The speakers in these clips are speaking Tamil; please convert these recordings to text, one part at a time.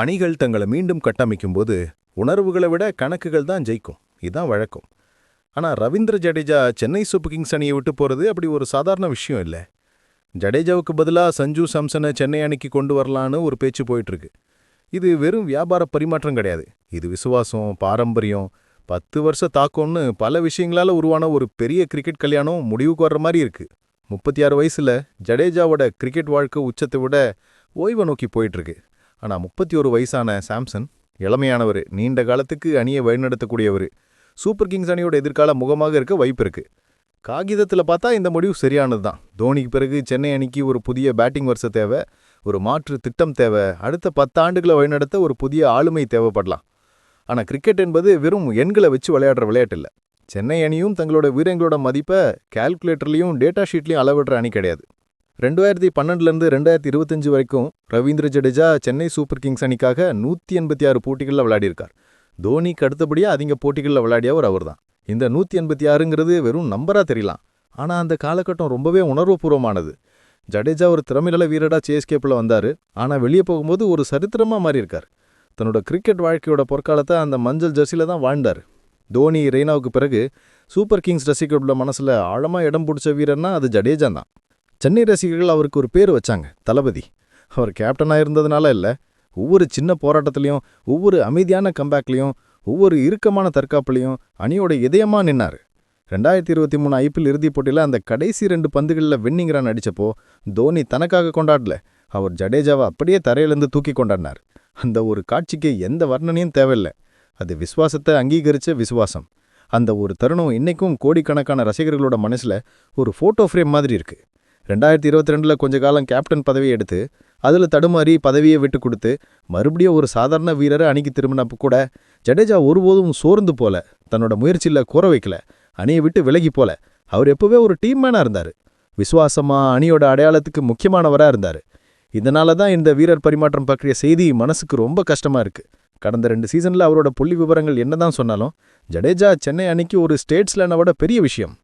அணிகள் தங்களை மீண்டும் கட்டமைக்கும்போது உணர்வுகளை விட கணக்குகள் தான் ஜெயிக்கும். இதுதான் வழக்கம். ஆனா ரவீந்திர ஜடேஜா சென்னை சூப்பர் கிங்ஸ் அணியை விட்டு போறது அப்படி ஒரு சாதாரண விஷயம் இல்லை. ஜடேஜாவுக்கு பதிலா சஞ்சு சாம்சனை சென்னை அணிக்கு கொண்டு வரலான்னு ஒரு பேச்சு போயிட்டுருக்கு. இது வெறும் வியாபார பரிமாற்றம் கிடையாது. இது விசுவாசம் பாரம்பரியம் பத்து வருஷ தாக்கம்னு பல விஷயங்களால உருவான ஒரு பெரிய கிரிக்கெட் கல்யாணம் முடிவுக்கு வர்ற மாதிரி இருக்கு. முப்பத்தி ஆறு வயசுல ஜடேஜாவோட கிரிக்கெட் வாழ்க்கை உச்சத்தை விட ஓய்வை நோக்கி போயிட்டுருக்கு. ஆனால் முப்பத்தி ஒரு வயசான சாம்சன் இளமையானவர் நீண்ட காலத்துக்கு அணியை வழிநடத்தக்கூடியவர். சூப்பர் கிங்ஸ் அணியோட எதிர்கால முகமாக இருக்க வாய்ப்பு இருக்குது காகிதத்தில் பார்த்தா இந்த முடிவு சரியானது தான் தோனிக்கு பிறகு சென்னை அணிக்கு ஒரு புதிய பேட்டிங் வருஷ தேவை ஒரு மாற்று திட்டம் தேவை அடுத்த பத்தாண்டுகளை வழிநடத்த ஒரு புதிய ஆளுமை தேவைப்படலாம். ஆனால் கிரிக்கெட் என்பது வெறும் எண்களை வச்சு விளையாடுற விளையாட்டு இல்லை. சென்னை அணியும் தங்களோட வீரங்களோட மதிப்பை கால்குலேட்டர்லையும் டேட்டா ஷீட்லையும் அளவிடுற அணி கிடையாது. ரெண்டாயிரத்தி பன்னெண்டுலேருந்து ரெண்டாயிரத்தி இருபத்தஞ்சு வரைக்கும் ரவீந்திர ஜடேஜா சென்னை சூப்பர் கிங்ஸ் அணிக்காக நூற்றி எண்பத்தி ஆறு போட்டிகளில் விளையாடியிருக்கார். தோனிக்கு அடுத்தபடியாக அதிக போட்டிகளில் விளையாடியவர் அவர்தான். இந்த நூற்றி எண்பத்தி ஆறுங்கிறது வெறும் நம்பராக தெரியலாம். ஆனால் அந்த காலகட்டம் ரொம்பவே உணர்வுபூர்வமானது. ஜடேஜா ஒரு திறமையில வீரடா சிஎஸ்கேப்பில் வந்தார். ஆனால் வெளியே போகும்போது ஒரு சரித்திரமாக மாறியிருக்கார். தன்னோட கிரிக்கெட் வாழ்க்கையோட பொற்காலத்தை அந்த மஞ்சள் ஜெர்சியில் தான் வாழ்ந்தார். தோனி ரெய்னாவுக்கு பிறகு சூப்பர் கிங்ஸ் ரசிகர்களோட மனசில் ஆழமாக இடம் பிடிச்ச வீரர்னா அது ஜடேஜா தான் சென்னை ரசிகர்கள் அவருக்கு ஒரு பேர் வச்சாங்க தளபதி. அவர் கேப்டனாக இருந்ததுனால இல்லை. ஒவ்வொரு சின்ன போராட்டத்துலேயும் ஒவ்வொரு அமைதியான கம்பேக்லேயும் ஒவ்வொரு இறுக்கமான தற்காப்புலையும் அணியோட இதயமா நின்னாரு. ரெண்டாயிரத்தி இருபத்தி மூணு ஐபிஎல் இறுதிப் போட்டியில் அந்த கடைசி ரெண்டு பந்துகளில் வின்னிங் ரன் தோனி தனக்காக கொண்டாடல. அவர் ஜடேஜாவை அப்படியே தரையிலேருந்து தூக்கி கொண்டாடினார். அந்த ஒரு காட்சிக்கு எந்த வர்ணனையும் தேவையில்லை. அது விசுவாசத்தை அங்கீகரிச்ச விசுவாசம். அந்த ஒரு தருணம் இன்னைக்கும் கோடிக்கணக்கான ரசிகர்களோட மனசுல ஒரு ஃபோட்டோ ஃப்ரேம் மாதிரி இருக்கு. ரெண்டாயிரத்தி இருபத்தி ரெண்டில் கொஞ்ச காலம் கேப்டன் பதவியை எடுத்து அதில் தடுமாறி பதவியை விட்டு கொடுத்து மறுபடியும் ஒரு சாதாரண வீரரை அணிக்கு திரும்பினப்ப கூட ஜடேஜா ஒருபோதும் சோர்ந்து போல தன்னோட முயற்சியில் கூற வைக்கல அணியை விட்டு விலகி போல. அவர் எப்போவே ஒரு டீம் மேனாக இருந்தார். விசுவாசமாக அணியோட அடையாளத்துக்கு முக்கியமானவராக இருந்தார். இதனால தான் இந்த வீரர் பரிமாற்றம் பற்றிய செய்தி மனசுக்கு ரொம்ப கஷ்டமாக இருக்குது கடந்த ரெண்டு சீசனில் அவரோட புள்ளி விவரங்கள் என்ன தான் சொன்னாலும் ஜடேஜா சென்னை அணிக்கு ஒரு ஸ்டேட்ஸ்லனை விட பெரிய விஷயம்.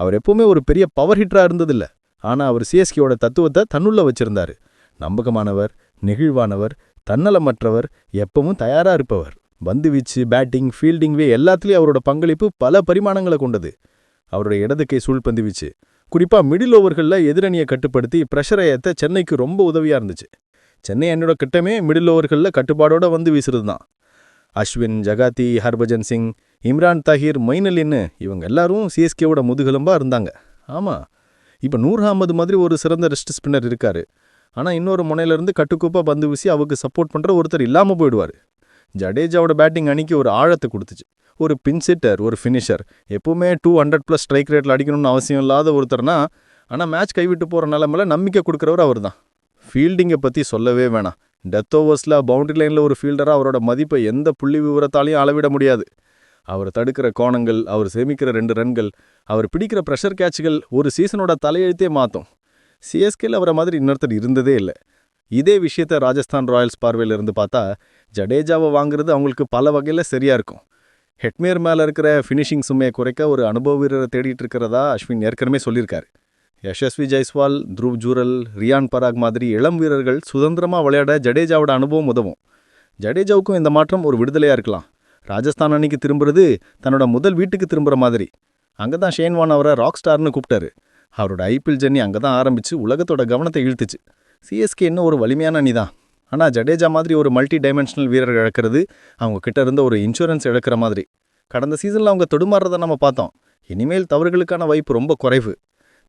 அவர் எப்போவுமே ஒரு பெரிய பவர் ஹிட்டராக இருந்ததில்லை. ஆனால் அவர் சிஎஸ்கேவோட தத்துவத்தை தன்னுள்ள வச்சிருந்தாரு. நம்பகமானவர் நெகிழ்வானவர் தன்னலமற்றவர் எப்பவும் தயாராக இருப்பவர். பந்து வீச்சு பேட்டிங் ஃபீல்டிங்வே எல்லாத்துலேயும் அவரோட பங்களிப்பு பல பரிமாணங்களை கொண்டது. அவரோட இடது கை சூழ்பந்து வீச்சு குறிப்பாக மிடில் ஓவர்களில் எதிரணியை கட்டுப்படுத்தி ப்ரெஷரை ஏற்ற சென்னைக்கு ரொம்ப உதவியாக இருந்துச்சு. சென்னை அணியோட கிட்டமே மிடில் ஓவர்களில் கட்டுப்பாடோடு வந்து வீசுறது தான் அஸ்வின் ஜகாத்தி ஹர்பஜன் சிங் இம்ரான் தாஹிர் மைனலின்னு இவங்க எல்லாரும் சிஎஸ்கேவோட முதுகெலும்பாக இருந்தாங்க. ஆமாம் இப்போ நூர் அஹமது மாதிரி ஒரு சிறந்த ரெஸ்ட் ஸ்பின்னர் இருக்கார். ஆனால் இன்னொரு முனையிலேருந்து கட்டுக்கோப்பாக பந்து வீசி அவருக்கு சப்போர்ட் பண்ணுற ஒருத்தர் இல்லாமல் போயிடுவாரு. ஜடேஜாவோட பேட்டிங் அணிக்கு ஒரு ஆழத்தை கொடுத்துச்சு. ஒரு பின்சிட்டர் ஒரு ஃபினிஷர் எப்போவுமே டூ ஹண்ட்ரட் ப்ளஸ் ஸ்ட்ரைக் ரேட்டில் அடிக்கணும்னு அவசியம் இல்லாத ஒருத்தர்னா ஆனால் மேட்ச் கைவிட்டு போகிற நிலமையில நம்பிக்கை கொடுக்குறவர் அவர் தான் ஃபீல்டிங்கை பற்றி சொல்லவே வேணாம். டெத் ஓவர்ஸில் பவுண்டரி லைனில் ஒரு ஃபீல்டராக அவரோட மதிப்பை எந்த புள்ளி விவரத்தாலையும் அளவிட முடியாது. அவர் தடுக்கிற கோணங்கள் அவர் சேமிக்கிற ரெண்டு ரன்கள் அவர் பிடிக்கிற ப்ரெஷர் கேட்சுகள் ஒரு சீசனோட தலையெழுத்தே மாற்றும் சிஎஸ்கேல அவரை மாதிரி இன்னொருத்தர் இருந்ததே இல்லை. இதே விஷயத்த ராஜஸ்தான் ராயல்ஸ் பார்வையில இருந்து பார்த்தா ஜடேஜாவை வாங்குறது அவங்களுக்கு பல வகையில் சரியா இருக்கும். ஹெட்மேர் மேலே இருக்கிற ஃபினிஷிங் சுமையை குறைக்க ஒரு அனுபவ வீரரை தேடிட்டு இருக்கிறதா அஸ்வின் ஏற்கனவே சொல்லியிருக்காரு. யஷஸ்வி ஜெய்ஸ்வால் த்ருவ் ஜூரல் ரியான் பராக் மாதிரி இளம் வீரர்கள் சுதந்திரமாக விளையாட ஜடேஜாவோட அனுபவம் உதவும். ஜடேஜாவுக்கும் இந்த மாற்றம் ஒரு விடுதலையாக இருக்கலாம். ராஜஸ்தான் அன்னைக்கு திரும்புறது தன்னோட முதல் வீட்டுக்கு திரும்புற மாதிரி. அங்கே தான் ஷேன்வான் அவரை ராக் ஸ்டார்னு கூப்பிட்டாரு. அவரோட ஐபிஎல் ஜெர்னி அங்கே தான் ஆரம்பிச்சு உலகத்தோட கவனத்தை இழுத்துச்சு. சிஎஸ்கே இன்னும் ஒரு வலிமையான அணி தான் ஆனால் ஜடேஜா மாதிரி ஒரு மல்டி டைமென்ஷனல் வீரர் இழக்கிறது அவங்க கிட்ட இருந்த ஒரு இன்சூரன்ஸ் இழக்கிற மாதிரி. கடந்த சீசனில் அவங்க தொடுமாறுறதை நம்ம பார்த்தோம். இனிமேல் தவறுகளுக்கான வாய்ப்பு ரொம்ப குறைவு.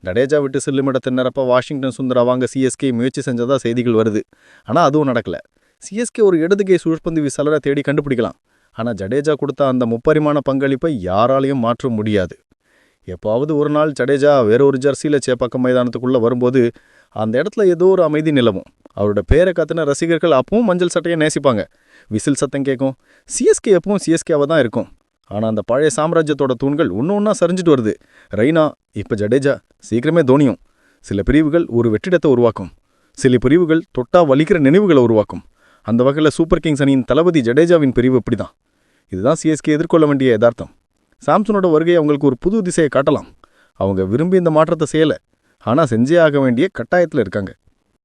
ஜடேஜா விட்டு செல்லும் இடத்தை நிரப்ப வாஷிங்டன் சுந்தரா வாங்க சிஎஸ்கே முயற்சி செஞ்சதாக செய்திகள் வருது. ஆனால் அதுவும் நடக்கலை. சிஎஸ்கே ஒரு இடதுகை சுழற்பந்து வீசாளரை தேடி கண்டுபிடிக்கலாம். ஆனால் ஜடேஜா கொடுத்த அந்த முப்பரிமாண பங்களிப்பை யாராலையும் மாற்ற முடியாது. எப்பாவது ஒரு நாள் ஜடேஜா வேற ஒரு ஜெர்சியில் சேப்பாக்கம் மைதானத்துக்குள்ளே வரும்போது அந்த இடத்துல ஏதோ ஒரு அமைதி நிலவும். அவரோட பேரை கத்தின ரசிகர்கள் அப்பவும் மஞ்சள் சட்டையை நேசிப்பாங்க. விசில் சத்தம் கேட்கும். சிஎஸ்கே எப்பவும் சிஎஸ்கேவாக தான் இருக்கும். ஆனால் அந்த பழைய சாம்ராஜ்யத்தோட தூண்கள் ஒன்று ஒன்றா சரிஞ்சிட்டு வருது. ரெய்னா இப்போ ஜடேஜா சீக்கிரமே தோனியும். சில பிரிவுகள் ஒரு வெற்றிடத்தை உருவாக்கும். சில பிரிவுகள் தொட்டா வலிக்கிற நினைவுகளை உருவாக்கும். அந்த வகையில் சூப்பர் கிங்ஸ் அணியின் தளபதி ஜடேஜாவின் பிரிவு இப்படிதான். இதுதான் சிஎஸ்கே எதிர்கொள்ள வேண்டிய யதார்த்தம். சாம்சனோட வருகை அவங்களுக்கு ஒரு புது திசையை காட்டலாம். அவங்க விரும்பி இந்த மாற்றத்தை செய்யலை. ஆனால் செஞ்சே ஆக வேண்டிய கட்டாயத்தில் இருக்காங்க.